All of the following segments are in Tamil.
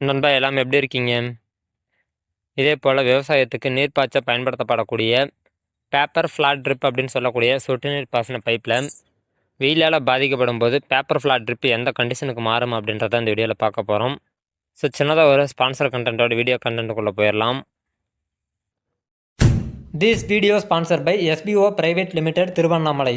நண்பா எல்லாம் எப்படி இருக்கீங்க? இதே போல் விவசாயத்துக்கு நீர் பாய்ச்ச பயன்படுத்தப்படக்கூடிய பேப்பர் ஃப்ளாட் ட்ரிப் அப்படின்னு சொல்லக்கூடிய சொட்டு நீர் பாசன பைப்பில் வெயிலால் பாதிக்கப்படும் போது பேப்பர் ஃப்ளாட் ட்ரிப் எந்த கண்டிஷனுக்கு மாறும் அப்படின்றத இந்த வீடியோவில் பார்க்க போகிறோம் ஸோ சின்னதாக ஒரு ஸ்பான்சர் கண்டென்ட்டோட வீடியோ கண்டென்ட்டுக்குள்ளே போயிடலாம் this video sponsor by SPO private limited Tiruvannamalai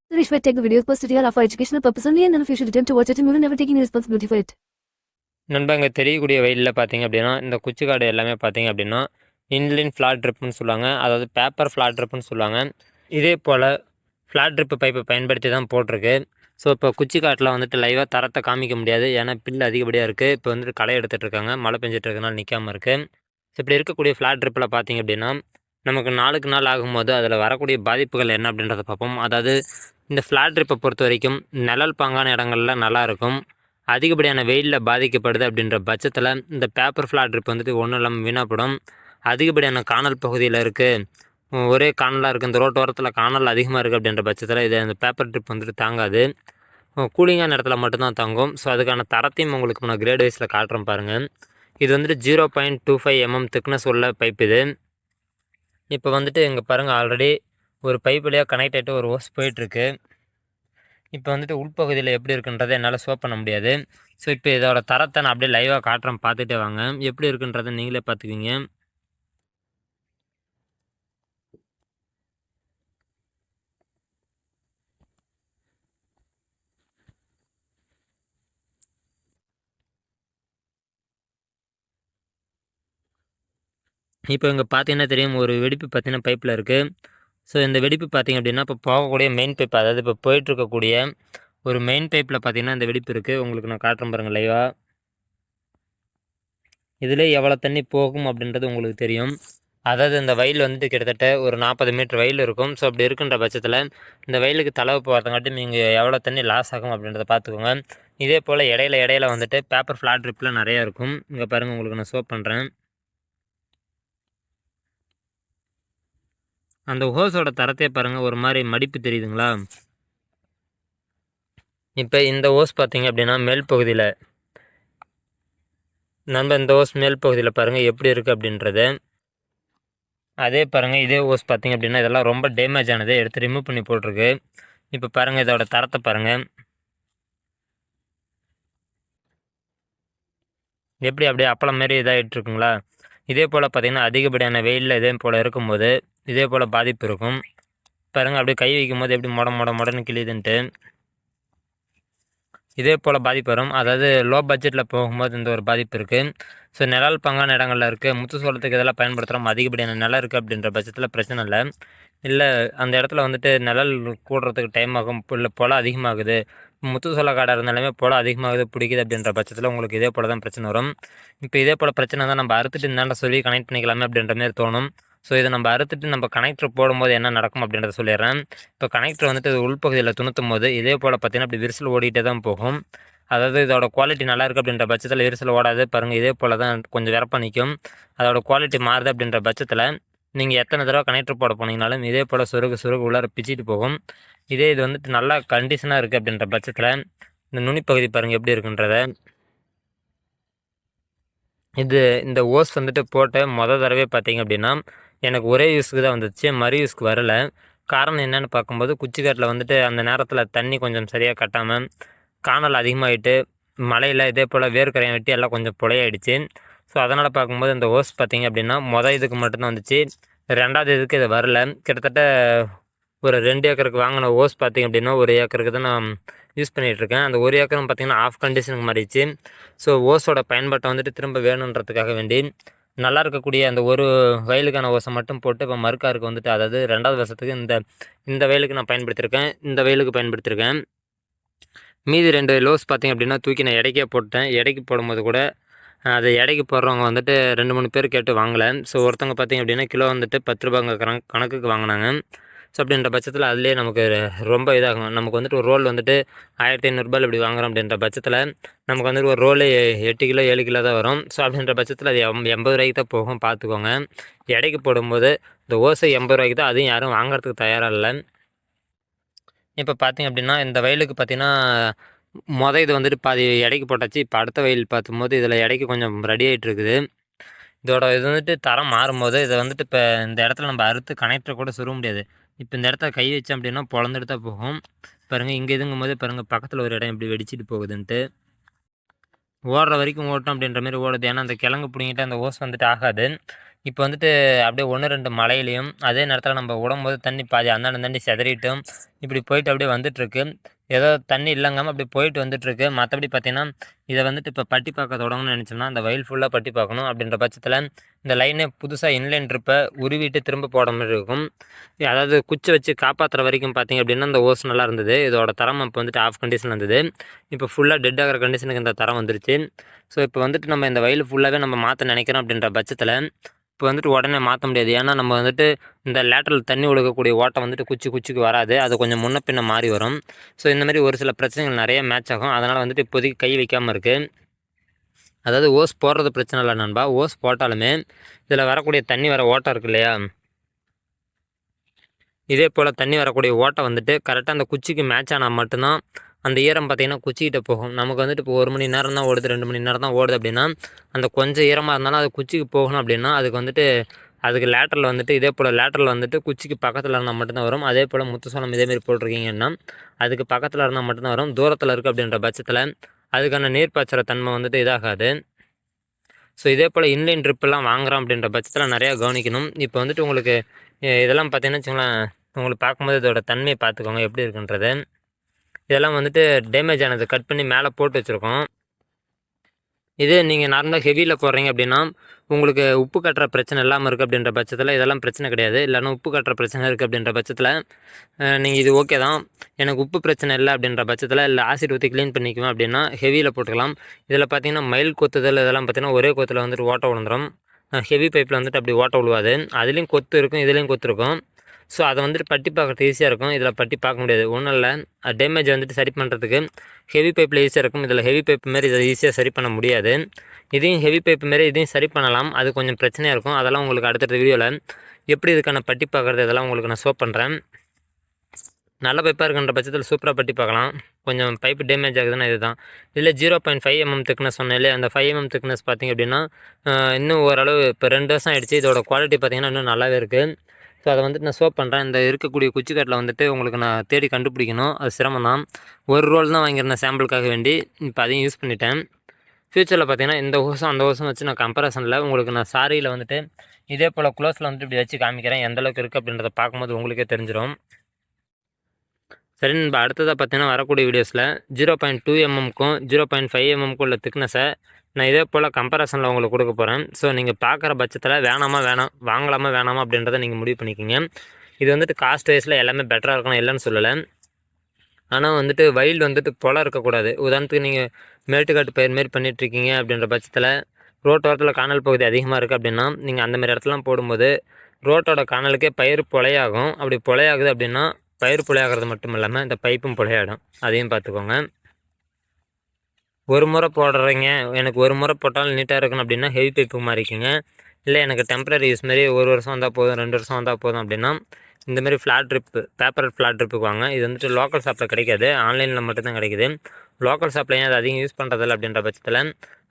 The Rishwat Tech videos posted here are for educational purpose only and none of you should attempt to watch it and you will never take any responsibility for it. நண்பங்க தெரியக்கூடிய வெயிலில் பார்த்தீங்க அப்படின்னா இந்த குச்சிக்காடு எல்லாமே பார்த்தீங்க அப்படின்னா இன்லைன் ஃப்ளாட் ட்ரிப்னு சொல்லுவாங்க. அதாவது பேப்பர் ஃப்ளாட் ட்ரிப்புன்னு சொல்லுவாங்க. இதே போல் ஃப்ளாட் ட்ரிப்பு பைப்பை பயன்படுத்தி தான் போட்டிருக்கு. ஸோ இப்போ குச்சிக்காட்டில் வந்துட்டு லைவாக தரத்தை காமிக்க முடியாது. ஏன்னா பில் அதிகப்படியாக இருக்குது இப்போ வந்துட்டு களை எடுத்துகிட்டு இருக்காங்க. மழை பெஞ்சிட்டு இருக்கனால நிற்காமல் இருக்குது ஸோ இப்படி இருக்கக்கூடிய ஃப்ளாட் ட்ரிப்பில் பார்த்தீங்க அப்படின்னா நமக்கு நாளுக்கு நாள் ஆகும்போது அதில் வரக்கூடிய பாதிப்புகள் என்ன அப்படின்றத பார்ப்போம். அதாவது இந்த ஃப்ளாட் ட்ரிப்பை பொறுத்த வரைக்கும் நிழல் பாங்கான இடங்கள்ல நல்லா இருக்கும் அதிகப்படியான வெயிலில் பாதிக்கப்படுது அப்படின்ற பட்சத்தில் இந்த பேப்பர் ஃப்ளாட் ட்ரிப் வந்துட்டு ஒன்றும் இல்லாமல் வீணாப்படும். அதிகப்படியான காணல் பகுதியில் இருக்குது ஒரே காணலாக இருக்குது இந்த ரோட்டோரத்தில் காணல் அதிகமாக இருக்குது அப்படின்ற பட்சத்தில் இது அந்த பேப்பர் ட்ரிப் வந்துட்டு தாங்காது. கூலிங்கான இடத்துல மட்டும்தான் தங்கும். ஸோ அதுக்கான தரத்தையும் உங்களுக்கு நான் கிரேட் வைஸில் காட்டுறேன் பாருங்கள் இது வந்துட்டு zero point two five mm thickness உள்ள பைப் இது. இப்போ வந்துட்டு இங்கே பாருங்கள் ஆல்ரெடி ஒரு பைப் வழியாக கனெக்ட் ஆகிட்டு ஒரு ஓஸ் போயிட்டுருக்கு. இப்போ வந்துட்டு உள்பகுதியில் எப்படி இருக்குன்றதை என்னால் ஷோ பண்ண முடியாது. ஸோ இப்போ இதோட தரத்தை நான் அப்படியே லைவாக காட்டுறேன் பார்த்துட்டே வாங்க. எப்படி இருக்குன்றதை நீங்களே பார்த்துக்குங்க இப்போ இங்கே பார்த்தீங்கன்னா தெரியும் ஒரு வெடிப்பு பார்த்தீங்கன்னா பைப்பில் இருக்குது ஸோ இந்த வெடிப்பு பார்த்தீங்க அப்படின்னா இப்போ போகக்கூடிய மெயின் பைப் அதாவது இப்போ போயிட்டுருக்கக்கூடிய ஒரு மெயின் பைப்பில் பார்த்தீங்கன்னா இந்த வெடிப்பு இருக்குது உங்களுக்கு நான் காட்டுறேன் பாருங்கள் லைவாக இதில் எவ்வளோ தண்ணி போகும் அப்படின்றது உங்களுக்கு தெரியும். அதாவது இந்த வயல் வந்துட்டு கிட்டத்தட்ட ஒரு நாற்பது மீட்டர் வயல் இருக்கும். ஸோ அப்படி இருக்கின்ற பட்சத்தில் இந்த வயலுக்கு தளவு போகிறதுங்காட்டி நீங்கள் எவ்வளோ தண்ணி லாஸ் ஆகும் அப்படின்றத பார்த்துக்கோங்க. இதே போல் இடையில இடையில வந்துட்டு பேப்பர் ஃப்ளாட் ட்ரிப்பில் நிறையா இருக்கும். இங்கே பாருங்கள் உங்களுக்கு நான் ஷோ பண்ணுறேன் அந்த ஹோஸோட தரத்தையே பாருங்கள் ஒரு மாதிரி மடிப்பு தெரியுதுங்களா? இப்போ இந்த ஓஸ் பார்த்தீங்க அப்படின்னா மேல் பகுதியில் நம்ம இந்த ஓஸ் மேல் பகுதியில் பாருங்கள் எப்படி இருக்குது அப்படின்றது. அதே பாருங்கள் இதே ஓஸ் பார்த்தீங்க அப்படின்னா இதெல்லாம் ரொம்ப டேமேஜ் ஆனது எடுத்து ரிமூவ் பண்ணி போட்டிருக்கு. இப்போ பாருங்கள் இதோட தரத்தை பாருங்கள் எப்படி அப்படியே அப்பளம் மாரி இதாகிட்டு இருக்குங்களா இதே போல் பார்த்திங்கன்னா அதிகப்படியான வெயிலில் இதே போல் இருக்கும்போது இதே போல் பாதிப்பு இருக்கும். பாருங்கள் அப்படியே கை வைக்கும் போது எப்படி மொட மொட மொடன்னு கிளியுதுன்ட்டு இதே போல் பாதிப்பு வரும். அதாவது லோ பட்ஜெட்டில் போகும்போது இந்த ஒரு பாதிப்பு இருக்குது ஸோ நிழல் பங்கான இடங்களில் இருக்குது முத்து சோளத்துக்கு இதெல்லாம் பயன்படுத்துகிறோம் அதிகப்படியான நிலம் இருக்குது அப்படின்ற பட்சத்தில் பிரச்சனை இல்லை. இல்லை அந்த இடத்துல வந்துட்டு நிழல் கூடுறதுக்கு டைம் ஆகும். இல்லை போல அதிகமாகுது. முத்து சோள காடாக இருந்தாலுமே போல அதிகமாகுது பிடிக்குது அப்படின்ற பட்சத்தில் உங்களுக்கு இதே போல் தான் பிரச்சனை வரும். இப்போ இதே போல் பிரச்சனை தான் நம்ம அறுத்துட்டு இந்தாண்ட சொல்லி கனெக்ட் பண்ணிக்கலாமே அப்படின்ற மாதிரி தோணும். ஸோ இதை நம்ம அறுத்துட்டு நம்ம கனெக்டர் போடும்போது என்ன நடக்கும் அப்படின்றத சொல்லிடுறேன். இப்போ கனெக்டர் வந்துட்டு உள்பகுதியில் துணுத்தும் போது இதே போல் பார்த்தீங்கன்னா அப்படி விரிசல் ஓடிட்டே தான் போகும். அதாவது இதோட குவாலிட்டி நல்லா இருக்குது அப்படின்ற பட்சத்தில் விரிசல் ஓடாது. பாருங்கள் இதே போல் தான் கொஞ்சம் விரப்ப நிற்கும் அதோட குவாலிட்டி மாறுது அப்படின்ற பட்சத்தில் நீங்கள் எத்தனை தடவை கனெக்டர் போட போனீங்கனாலும் இதே போல் சுருகு சுருகு உள்ளார பிச்சிட்டு போகும். இதே இது வந்துட்டு நல்லா கண்டிஷனாக இருக்குது அப்படின்ற பட்சத்தில் இந்த நுனிப்பகுதி பாருங்கள் எப்படி இருக்குன்றத. இது இந்த ஓஸ் வந்துட்டு போட்ட மொதல் தடவை பார்த்தீங்க அப்படின்னா எனக்கு ஒரே யூஸ்க்கு தான் வந்துச்சு. மறு யூஸ்க்கு வரலை. காரணம் என்னென்னு பார்க்கும்போது குச்சிக்காட்டில் வந்துட்டு அந்த நேரத்தில் தண்ணி கொஞ்சம் சரியாக கட்டாமல் காணல் அதிகமாகிட்டு மழையில் இதே போல் வேர்க்கரையை வெட்டி எல்லாம் கொஞ்சம் புலையாயிடுச்சு ஸோ அதனால் பார்க்கும்போது இந்த ஓஸ் பார்த்திங்க அப்படின்னா மொதல் இதுக்கு மட்டும்தான் வந்துச்சு. ரெண்டாவது இதுக்கு இது வரல. கிட்டத்தட்ட ஒரு ரெண்டு ஏக்கருக்கு வாங்கின ஓஸ் பார்த்திங்க அப்படின்னா ஒரு ஏக்கருக்கு தான் நான் யூஸ் பண்ணிகிட்ருக்கேன் அந்த ஒரு ஏக்கரும் பார்த்திங்கன்னா ஆஃப் கண்டிஷனுக்கு மாறிடுச்சு. ஸோ ஓஸோட பயன்பாட்டை வந்துட்டு திரும்ப வேணுன்றதுக்காக வேண்டி நல்லா இருக்கக்கூடிய அந்த ஒரு வயலுக்கான ஓசை மட்டும் போட்டு இப்போ மறுக்காருக்கு வந்துட்டு அதாவது ரெண்டாவது வருஷத்துக்கு இந்த இந்த வயலுக்கு நான் பயன்படுத்தியிருக்கேன் இந்த வயலுக்கு பயன்படுத்தியிருக்கேன் மீதி ரெண்டு லோஸ் பார்த்திங்க அப்படின்னா தூக்கி நான் இடைக்கே போட்டேன் இடைக்கு போடும்போது கூட அது இடைக்கு போடுறவங்க வந்துட்டு ரெண்டு மூணு பேர் கேட்டு வாங்கலை. ஸோ ஒருத்தவங்க பார்த்திங்க அப்படின்னா கிலோ வந்துட்டு பத்து ரூபாங்க கணக்குக்கு வாங்கினாங்க. ஸோ அப்படின்ற பட்சத்தில் அதுலேயே நமக்கு ரொம்ப இதாகும். நமக்கு வந்துட்டு ஒரு ரோல் வந்துட்டு ஆயிரத்தி ஐநூறுரூபாயில் இப்படி வாங்குறோம் அப்படின்ற பட்சத்தில் நமக்கு வந்துட்டு ஒரு ரோல் எட்டு கிலோ ஏழு கிலோ தான் வரும். ஸோ அப்படின்ற பட்சத்தில் அது எம் எண்பது ரூபாய்க்கு தான் போகும் பார்த்துக்கோங்க. எடைக்கு போடும்போது இந்த ஓசை எண்பது ரூபாய்க்கு தான் அதையும் யாரும் வாங்குறதுக்கு தயாராக இல்லை. இப்போ பார்த்தீங்க அப்படின்னா இந்த வயலுக்கு பார்த்தீங்கன்னா மொதல் இது வந்துட்டு பாதி எடைக்கு போட்டாச்சு. இப்போ அடுத்த வயல் பார்த்தும்போது இதில் எடைக்கு கொஞ்சம் ரெடி ஆகிட்டு இருக்குது. இதோட இது வந்துட்டு தரம் மாறும்போது இதை வந்துட்டு இப்போ இந்த இடத்துல நம்ம அறுத்து கனெக்டர் கூட சுருக முடியாது. இப்போ இந்த இடத்த கை வச்சோம் அப்படின்னா பொழந்துட்டு தான் போகும். பாருங்கள் இங்கே இதுங்கும் போது பாருங்கள் பக்கத்தில் ஒரு இடம் இப்படி வெடிச்சிட்டு போகுதுன்ட்டு. ஓடுற வரைக்கும் ஓட்டோம் அப்படின்ற மாதிரி ஓடுது. ஏன்னா அந்த கிழங்கு பிடிங்கிட்டு அந்த ஓஸ் வந்துட்டு ஆகாது. இப்போ வந்துட்டு அப்படியே ஒன்று ரெண்டு மலையிலையும் அதே நேரத்தில் நம்ம விடும்போது தண்ணி பாதி அந்தாண்ட தண்ணி செதறிட்டும். இப்படி போயிட்டு அப்படியே வந்துட்டுருக்கு ஏதோ தண்ணி இல்லைங்காமல் அப்படி போயிட்டு வந்துட்டுருக்கு மற்றபடி பார்த்தீங்கன்னா இதை வந்துட்டு இப்போ பட்டி பார்க்க தொடங்கணும்னு நினச்சோம்னா அந்த வயல் ஃபுல்லாக பட்டி பார்க்கணும் அப்படின்ற பட்சத்தில் இந்த லைனே புதுசாக இன்லைன் ட்ரிப்பை உருவிட்டு திரும்ப போட மாதிரி இருக்கும். அதாவது குச்சி வச்சு காப்பாற்றுற வரைக்கும் பார்த்தீங்க அப்படின்னா அந்த ஓஸ் நல்லா இருந்தது. இதோட தரம் இப்போ வந்துட்டு ஆஃப் கண்டிஷன் இருந்தது. இப்போ ஃபுல்லாக டெட் ஆகிற கண்டிஷனுக்கு இந்த தரம் வந்துருச்சு. ஸோ இப்போ வந்துட்டு நம்ம இந்த வயல் ஃபுல்லாகவே நம்ம மாற்ற நினைக்கிறோம் அப்படின்ற பட்சத்தில் இப்போ வந்துட்டு உடனே மாற்ற முடியாது. ஏன்னா நம்ம வந்துட்டு இந்த லேட்டரில் தண்ணி ஒழுகக்கூடிய ஓட்டம் வந்துட்டு குச்சி குச்சிக்கு வராது. அது கொஞ்சம் முன்ன பின்ன மாறி வரும். ஸோ இந்த மாதிரி ஒரு சில பிரச்சனைகள் நிறைய மேட்ச் ஆகும். அதனால் வந்துட்டு இப்போதைக்கு கை வைக்காமல் இருக்குது அதாவது ஓஸ் போடுறது பிரச்சனை இல்லை நண்பா. ஓஸ் போட்டாலுமே இதில் வரக்கூடிய தண்ணி வர ஓட்டம் இருக்கு இல்லையா? இதே போல் தண்ணி வரக்கூடிய ஓட்டம் வந்துட்டு கரெக்டாக அந்த குச்சிக்கு மேட்ச் ஆனால் மட்டும்தான் அந்த ஈரம் பார்த்தீங்கன்னா குச்சிக்கிட்ட போகும். நமக்கு வந்துட்டு இப்போ ஒரு மணி நேரம் தான் ஓடுது ரெண்டு மணி நேரம் தான் ஓடுது அப்படின்னா அந்த கொஞ்சம் ஈரமாக இருந்தாலும் அது குச்சிக்கு போகணும் அப்படின்னா அதுக்கு வந்துட்டு அதுக்கு லேட்டரில் வந்துட்டு இதே போல் லேட்டரில் வந்துட்டு குச்சிக்கு பக்கத்தில் இருந்தால் மட்டும்தான் வரும். அதே போல் முத்துசோளம் இதேமாரி போட்டிருக்கீங்கன்னா அதுக்கு பக்கத்தில் இருந்தால் மட்டும்தான் வரும். தூரத்தில் இருக்குது அப்படின்ற பட்சத்தில் அதுக்கான நீர் பாய்ச்சுற தன்மை வந்துட்டு இதாகாது. ஸோ இதே போல் இன்லைன் ட்ரிப்பெல்லாம் வாங்குகிறோம் அப்படின்ற பட்சத்தில் நிறையா கவனிக்கணும். இப்போ வந்துட்டு உங்களுக்கு இதெல்லாம் பார்த்தீங்கன்னா வச்சுங்களேன் உங்களுக்கு பார்க்கும்போது இதோட தன்மையை பார்த்துக்கோங்க. எப்படி இருக்குன்றது. இதெல்லாம் வந்துட்டு டேமேஜ் ஆனது. கட் பண்ணி மேலே போட்டு வச்சுருக்கோம். இதே நீங்கள் நார்மலாக ஹெவியில் போடுறீங்க அப்படின்னா உங்களுக்கு உப்பு கட்டுற பிரச்சனை இல்லாமல் இருக்குது அப்படின்ற பட்சத்தில் இதெல்லாம் பிரச்சனை கிடையாது. இல்லைன்னா உப்பு கட்டுற பிரச்சனை இருக்குது அப்படின்ற பட்சத்தில் நீங்கள் இது ஓகே தான். எனக்கு உப்பு பிரச்சனை இல்லை அப்படின்ற பட்சத்தில் இல்லை ஆசிட் ஊற்றி க்ளீன் பண்ணிக்குவேன் அப்படின்னா ஹெவியில் போட்டுக்கலாம். இதில் பார்த்தீங்கன்னா மயில் கொத்துதல் இதெல்லாம் பார்த்தீங்கன்னா ஒரே கொத்தில் வந்துட்டு ஓட்ட விழுந்துடும் ஹெவி பைப்பில் வந்துட்டு அப்படி ஓட்ட விழுவாது அதுலேயும் கொத்து இருக்கும் இதுலேயும் கொத்து இருக்கும். ஸோ அதை வந்துட்டு பட்டி பார்க்குறது ஈஸியாக இருக்கும். இதில் பட்டி பார்க்க முடியாது. ஒன்றும் இல்லை. டேமேஜ் வந்துட்டு சரி பண்ணுறதுக்கு ஹெவி பைப்பில் ஈஸியாக இருக்கும். இதில் ஹெவி பைப் மாரி இதை ஈஸியாக சரி பண்ண முடியாது. இதையும் ஹெவி பைப் மாரி இதையும் சரி பண்ணலாம். அது கொஞ்சம் பிரச்சனையாக இருக்கும். அதெல்லாம் உங்களுக்கு அடுத்தடுத்த வீடியோவில் எப்படி இதுக்கான பட்டி பார்க்குறது இதெல்லாம் உங்களுக்கு நான் ஷோ பண்ணுறேன் நல்ல பைப்பாக இருக்கின்ற பட்சத்தில் சூப்பராக பட்டி பார்க்கலாம். கொஞ்சம் பைப்பு டேமேஜ் ஆகுதுன்னா இதுதான். இதில் zero point five mm thickness சொன்னேன் அந்த ஃபைவ் எம்எம் திக்னஸ் பார்த்திங்க அப்படின்னா இன்னும் ஓரளவு இப்போ ரெண்டு வருஷம் ஆகிடுச்சு இதோட குவாலிட்டி பார்த்திங்கன்னா இன்னும் நல்லாவே இருக்குது ஸோ அதை வந்துட்டு நான் சோப் பண்ணுறேன் இந்த இருக்கக்கூடிய குச்சிக்கட்டில் வந்துட்டு உங்களுக்கு நான் தேடி கண்டுபிடிக்கணும். அது சிரமம் தான். ஒரு ரோல் தான் வாங்கியிருந்தேன் சாம்பிளுக்காக வேண்டி. இப்போ அதையும் யூஸ் பண்ணிட்டேன். ஃப்யூச்சரில் பார்த்தீங்கன்னா இந்த ஹோசம் அந்த ஹோசம் வச்சு நான் கம்பேரிசனில் உங்களுக்கு நான் சாரியில் வந்துட்டு இதே போல் க்ளோஸில் வந்துட்டு இப்படி வச்சு காமிக்கிறேன். எந்தளவுக்கு இருக்குது அப்படின்றத பார்க்கும்போது உங்களுக்கே தெரிஞ்சிடும். சரி நம்ம அடுத்ததாக பார்த்தீங்கன்னா வரக்கூடிய வீடியோஸில் ஜீரோ பாயிண்ட் டூ எம்எம்க்கும் ஜீரோ பாயிண்ட் ஃபைவ் எம்எம்க்கும் உள்ள திக்னஸை நான் இதே போல் கம்பேரிசனில் உங்களுக்கு கொடுக்க போகிறேன் ஸோ நீங்கள் பார்க்குற பட்சத்தில் வேணாமா வேணாம் வாங்கலாமா வேணாமா அப்படின்றத நீங்கள் முடிவு பண்ணிக்கோங்க. இது வந்துட்டு காஸ்ட் வைஸில் எல்லாமே பெட்டராக இருக்கணும் இல்லைன்னு சொல்லலை. ஆனால் வந்துட்டு வயல் வந்துட்டு பொலம் இருக்கக்கூடாது. உதாரணத்துக்கு நீங்கள் மேட்டுக்காட்டு பயிர் மாரி பண்ணிகிட்ருக்கீங்க அப்படின்ற பட்சத்தில் ரோட்டோரத்தில் காணல் பகுதி அதிகமாக இருக்குது அப்படின்னா நீங்கள் அந்த மாதிரி இடத்துலாம் போடும்போது ரோட்டோட காணலுக்கே பயிர் புலையாகும் அப்படி புலையாகுது அப்படின்னா பயிர் புலையாகிறது மட்டும் இல்லாமல் இந்த பைப்பும் புலையாடும் அதையும் பார்த்துக்கோங்க. ஒரு முறை போடுறீங்க. எனக்கு ஒரு முறை போட்டாலும் நீட்டாக இருக்கணும் அப்படின்னா ஹெவி பைப்பு மாதிரிக்குங்க இல்லை எனக்கு டெம்பரரி யூஸ் மாதிரி ஒரு வருஷம் வந்தால் போதும் ரெண்டு வருஷம் வந்தால் போதும் அப்படின்னா இந்த மாதிரி ஃப்ளாட் ட்ரிப்பு பேப்பர் ஃப்ளாட் ட்ரிப்புக்கு வாங்க. இது வந்துட்டு லோக்கல் ஷாப்பில் கிடைக்காது. ஆன்லைனில் மட்டும்தான் கிடைக்குது. லோக்கல் ஷாப்பில் ஏன் அது அதிகம் யூஸ் பண்ணுறதில்ல அப்படின்ற பட்சத்தில்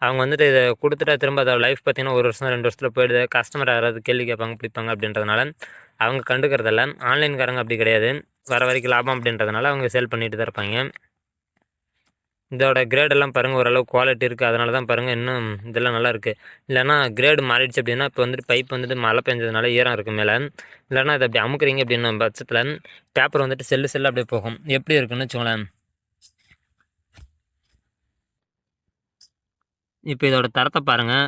அவங்க வந்துட்டு இதை கொடுத்துட்டா திரும்ப அதோட லைஃப் பார்த்தீங்கன்னா ஒரு வருஷம் ரெண்டு வருஷத்தில் போயிடுது. கஸ்டமர் யாராவது கேள்வி கேட்பாங்க பிடிப்பாங்க அப்படின்றதுனால அவங்க கண்டுக்கிறதில்ல. ஆன்லைன்காரங்க அப்படி கிடையாது. வர வரைக்கும் லாபம் அப்படின்றதுனால அவங்க சேல் பண்ணிட்டு தான் இருப்பாங்க. இதோட கிரேட் எல்லாம் பாருங்கள் ஓரளவு குவாலிட்டி இருக்குது அதனால தான் பாருங்கள் இன்னும் இதெல்லாம் நல்லா இருக்குது இல்லைன்னா கிரேடு மாறிடுச்சு அப்படின்னா இப்போ வந்துட்டு பைப் வந்துட்டு மழை பெஞ்சதுனால ஈரம் இருக்குது மேலே. இல்லைன்னா இதை அப்படி அமுக்குறீங்க அப்படின்ன பட்சத்தில் பேப்பர் வந்துட்டு செல்லு செல்லு அப்படியே போகும். எப்படி இருக்குன்னு வச்சுக்கோங்களேன். இப்போ இதோட தரத்தை பாருங்கள்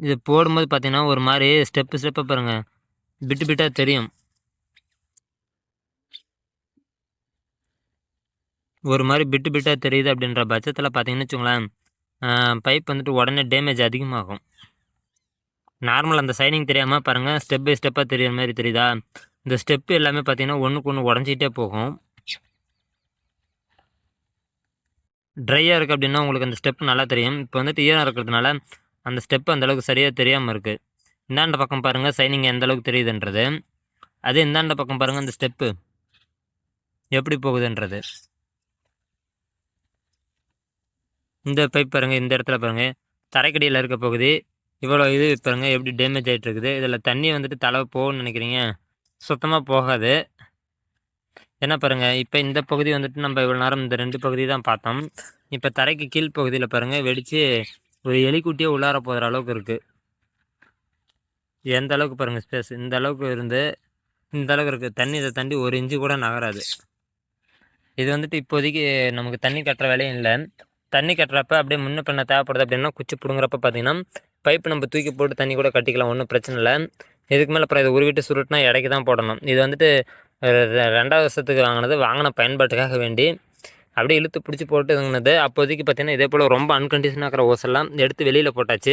இது போடும்போது பார்த்தீங்கன்னா ஒரு மாதிரி ஸ்டெப்பு ஸ்டெப்பை பாருங்கள் பிட்டு பிட்டாக தெரியும். ஒரு மாதிரி பிட்டு பிட்டாக தெரியுது அப்படின்ற பட்சத்தில் பார்த்தீங்கன்னு வச்சுங்களேன் பைப் வந்துட்டு உடனே டேமேஜ் அதிகமாகும். நார்மல் அந்த சைனிங் தெரியாமல் பாருங்கள் ஸ்டெப் பை ஸ்டெப்பாக தெரியுற மாதிரி தெரியுதா? இந்த ஸ்டெப்பு எல்லாமே பார்த்தீங்கன்னா ஒன்றுக்கு ஒன்று உடஞ்சிக்கிட்டே போகும். ட்ரையாக இருக்குது அப்படின்னா உங்களுக்கு அந்த ஸ்டெப் நல்லா தெரியும். இப்போ வந்துட்டு ஈரம் இருக்கிறதுனால அந்த ஸ்டெப்பு அந்தளவுக்கு சரியாக தெரியாமல் இருக்குது இந்தாண்ட பக்கம் பாருங்கள் சைனிங் எந்த அளவுக்கு தெரியுதுன்றது. அதே இந்தாண்ட பக்கம் பாருங்கள் அந்த ஸ்டெப்பு எப்படி போகுதுன்றது. இந்த பைப் பாருங்கள் இந்த இடத்துல பாருங்கள் தரைக்கடியில் இருக்க பகுதி. இவ்வளோ இது பாருங்கள் எப்படி டேமேஜ் ஆகிட்டு இருக்குது இதில் தண்ணி வந்துட்டு தலை போகும்னு நினைக்கிறீங்க? சுத்தமாக போகாது. என்ன பாருங்கள் இப்போ இந்த பகுதி வந்துட்டு நம்ம இவ்வளோ நேரம் இந்த ரெண்டு பகுதி தான் பார்த்தோம். இப்போ தரைக்கு கீழ் பகுதியில் பாருங்கள் வெடித்து ஒரு எலிக்குட்டியே உள்ளார போகிற அளவுக்கு இருக்குது எந்த அளவுக்கு பாருங்கள் ஸ்பேஸ் இந்த அளவுக்கு இருந்து இந்த அளவுக்கு இருக்குது தண்ணி இதை தாண்டி ஒரு இன்ச்சு கூட நகராது. இது வந்துட்டு இப்போதைக்கு நமக்கு தண்ணி கட்டுற வேலையும் இல்லை. தண்ணி கட்டுறப்ப அப்படியே முன்ன பண்ண தேவைப்படுது அப்படின்னா குச்சி பிடுங்குறப்ப பார்த்தீங்கன்னா பைப்பு நம்ம தூக்கி போட்டு தண்ணி கூட கட்டிக்கலாம் ஒன்றும் பிரச்சனை இல்லை. இதுக்கு மேலே அப்புறம் இதை உருவிட்டு சுருட்டினா இடைக்கு தான் போடணும். இது வந்துட்டு ரெண்டாவது வருஷத்துக்கு வாங்கினது வாங்கின பயன்பாட்டுக்காக வேண்டி அப்படியே இழுத்து பிடிச்சி போட்டு இதுங்கினது அப்போதைக்கு பார்த்தீங்கன்னா இதே போல் ரொம்ப அன்கண்டிஷனாக இருக்கிற ஓசெல்லாம் எடுத்து வெளியில் போட்டாச்சு.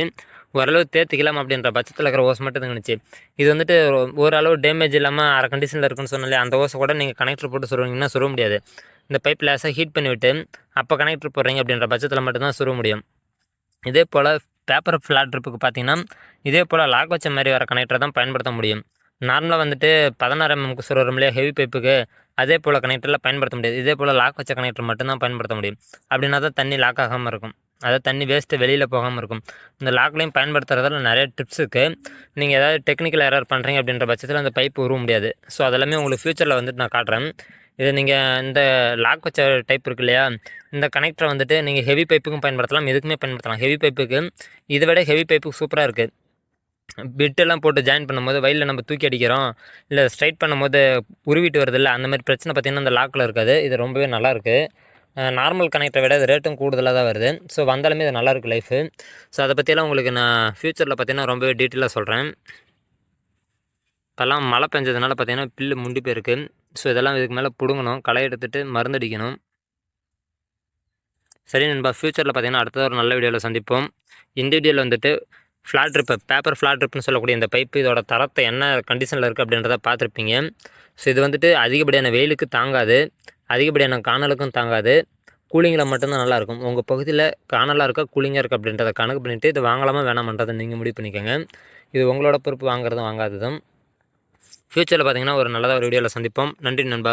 ஓரளவு தேர்த்திக்கலாம் அப்படின்ற பட்சத்தில் இருக்கிற ஓஸ் மட்டும் இதுங்கணுச்சு இது வந்துட்டு ஓரளவு டேமேஜ் இல்லாமல் அரை கண்டிஷனில் இருக்குன்னு சொன்னாலே அந்த ஓசை கூட நீங்கள் கனெக்டர் போட்டு சொல்லுவீங்கன்னா சொல்ல முடியாது. இந்த பைப் லேசாக ஹீட் பண்ணிவிட்டு அப்போ கனெக்டர் போடுறீங்க அப்படின்ற பட்சத்தில் மட்டும்தான் சுருக முடியும். இதே போல் பேப்பர் ஃப்ளாட் ட்ரிப்புக்கு பார்த்தீங்கன்னா இதே போல் லாக் வச்ச மாதிரி வர கனெக்டரை தான் பயன்படுத்த முடியும். நார்மலாக வந்துட்டு பதினாறு எம்எம்க்கு சுருவரும் இல்லையா ஹெவி பைப்புக்கு அதே போல் கனெக்டரில் பயன்படுத்த முடியாது. இதே போல் லாக் வச்ச கனெக்டர் மட்டும்தான் பயன்படுத்த முடியும். அப்படின்னா தான் தண்ணி லாக் ஆகாமல் இருக்கும். அதாவது தண்ணி வேஸ்ட்டு வெளியில் போகாமல் இருக்கும். இந்த லாக்லையும் பயன்படுத்துகிறதால நிறைய டிப்ஸ் இருக்குது நீங்கள் ஏதாவது டெக்னிக்கல் எரர் பண்ணுறீங்க அப்படின்ற பட்சத்தில் அந்த பைப் உருவ முடியாது. ஸோ அதெல்லாமே உங்களுக்கு ஃப்யூச்சரில் வந்துட்டு நான் காட்டுறேன். இது நீங்கள் இந்த லாக் வச்ச டைப் இருக்கு இல்லையா? இந்த கனெக்டரை வந்துட்டு நீங்கள் ஹெவி பைப்புக்கும் பயன்படுத்தலாம் எதுக்குமே பயன்படுத்தலாம். ஹெவி பைப்புக்கு இதை விட ஹெவி பைப்புக்கு சூப்பராக இருக்குது பிட்டெல்லாம் போட்டு ஜாயின் பண்ணும்போது வயலில் நம்ம தூக்கி அடிக்கிறோம் இல்லை ஸ்ட்ரைட் பண்ணும்போது உருவிட்டு வருது இல்லை அந்த மாதிரி பிரச்சனை பார்த்திங்கன்னா அந்த லாக்கில் இருக்காது. இது ரொம்பவே நல்லாயிருக்கு நார்மல் கனெக்டரை விட இது ரேட்டும் கூடுதலாக தான் வருது. ஸோ வந்தாலுமே இது நல்லாயிருக்கு லைஃபு ஸோ அதை பற்றியெல்லாம் உங்களுக்கு நான் ஃப்யூச்சரில் பார்த்தீங்கன்னா ரொம்பவே டீட்டெயிலாக சொல்கிறேன் இப்போல்லாம் மழை பெஞ்சதுனால பார்த்தீங்கன்னா பில்லு முண்டி போயிருக்கு. ஸோ இதெல்லாம் இதுக்கு மேலே பிடுங்கணும். களை எடுத்துட்டு மருந்தடிக்கணும் சரி நண்பா ஃப்யூச்சரில் பார்த்தீங்கன்னா அடுத்த ஒரு நல்ல வீடியோவில் சந்திப்போம். இந்த வீடியோவில் வந்துட்டு ஃப்ளாட் ட்ரிப்பு பேப்பர் ஃப்ளாட் ட்ரிப்னு சொல்லக்கூடிய இந்த பைப்பு இதோட தரத்தை என்ன கண்டிஷனில் இருக்குது அப்படின்றத பார்த்துருப்பீங்க. ஸோ இது வந்துட்டு அதிகப்படியான வெயிலுக்கு தாங்காது. அதிகப்படியான காணலுக்கும் தாங்காது. கூலிங்கில் மட்டும்தான் நல்லாயிருக்கும் உங்கள் பகுதியில் காணலாக இருக்கா கூலிங்காக இருக்கா அப்படின்றத கணக்கு பண்ணிவிட்டு இது வாங்கலாமா வேணாமன்றதை நீங்கள் முடிவு பண்ணிக்கோங்க. இது உங்களோட பொறுப்பு வாங்குறதும் வாங்காததும். ஃப்யூச்சரில் பார்த்தீங்கன்னா ஒரு நல்லதாக ஒரு வீடியோவில் சந்திப்போம். நன்றி நண்பா.